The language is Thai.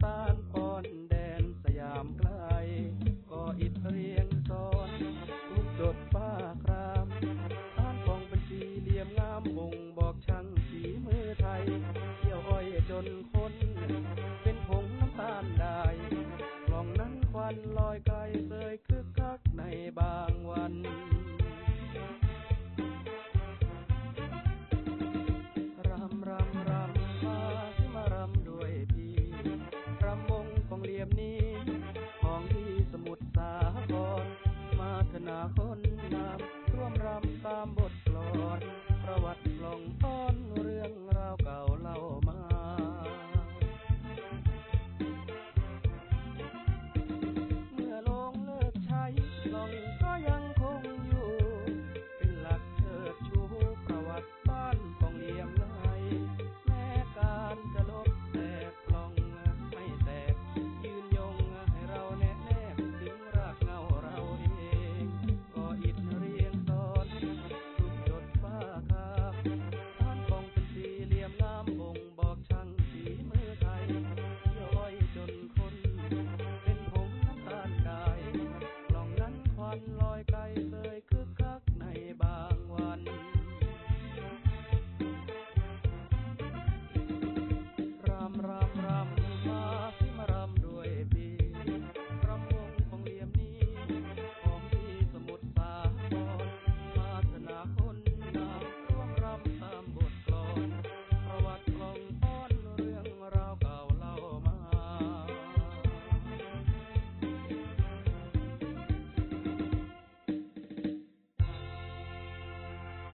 pam เรียมนี้ของที่สมุทรสาครมาธนาคนนำร่วมรำตามบทกลอน ประวัติลงต้น